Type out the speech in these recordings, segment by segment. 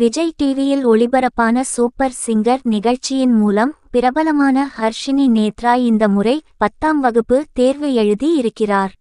விஜய் டிவியில் ஒளிபரப்பான super singer நிகழ்ச்சியின் மூலம் பிரபலமான ஹர்ஷினி நேத்ரா இந்த முறை பத்தாம் வகுப்பு தேர்வு எழுதி இருக்கிறார்.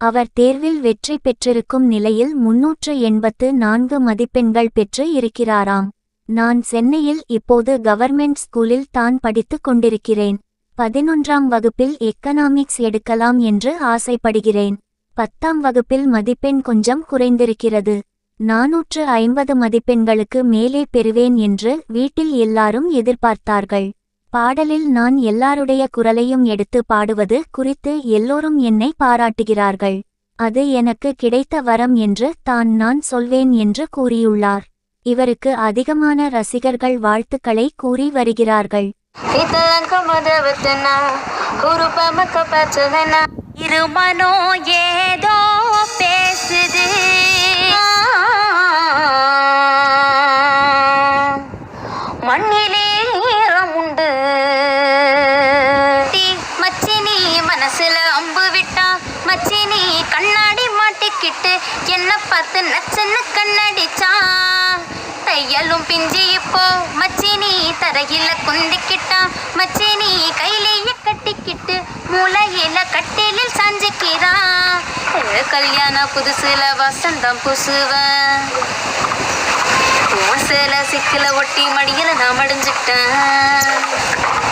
அவர் தேர்வில் வெற்றி பெற்றிருக்கும் நிலையில் முன்னூற்று எண்பத்து நான்கு மதிப்பெண்கள் பெற்று இருக்கிறாராம். நான் சென்னையில் இப்போது கவர்மெண்ட் ஸ்கூலில் தான் படித்துக் கொண்டிருக்கிறேன். பதினொன்றாம் வகுப்பில் எக்கனாமிக்ஸ் எடுக்கலாம் என்று ஆசைப்படுகிறேன். பத்தாம் வகுப்பில் மதிப்பெண் கொஞ்சம் குறைந்திருக்கிறது. நாநூற்று ஐம்பது மதிப்பெண்களுக்கு மேலே பெறுவேன் என்று வீட்டில் எல்லாரும் எதிர்பார்த்தார்கள். பாடலில் நான் எல்லாருடைய குரலையும் எடுத்து பாடுவது குறித்து எல்லோரும் என்னை பாராட்டுகிறார்கள். அது எனக்கு கிடைத்த வரம் என்று தான் நான் சொல்வேன் என்று கூறியுள்ளார். இவருக்கு அதிகமான ரசிகர்கள் வாழ்த்துக்களை கூறி வருகிறார்கள். இருமனோ ஏதோ பேசு. மண்ணிலே ஈரம் உண்டு மச்சினி மனசுல அம்பு விட்டா மச்சினி கண்ணாடி மாட்டிக்கிட்டு என்ன பார்த்து நச்சன்னு கண்ணடிச்சா? தையலும் பிஞ்சி இப்போ மச்சினி தரையில குந்திக்கிட்டா மச்சினி கையிலேயே கட்டிக்கிட்டு மூளையில கட்டிலில் சாஞ்சிக்கிறான் கல்யாண புதுசுல வசந்தம் புசுவன் சில சிக்கல ஒட்டி மடியில நான் மடிஞ்சுக்கிட்டேன்.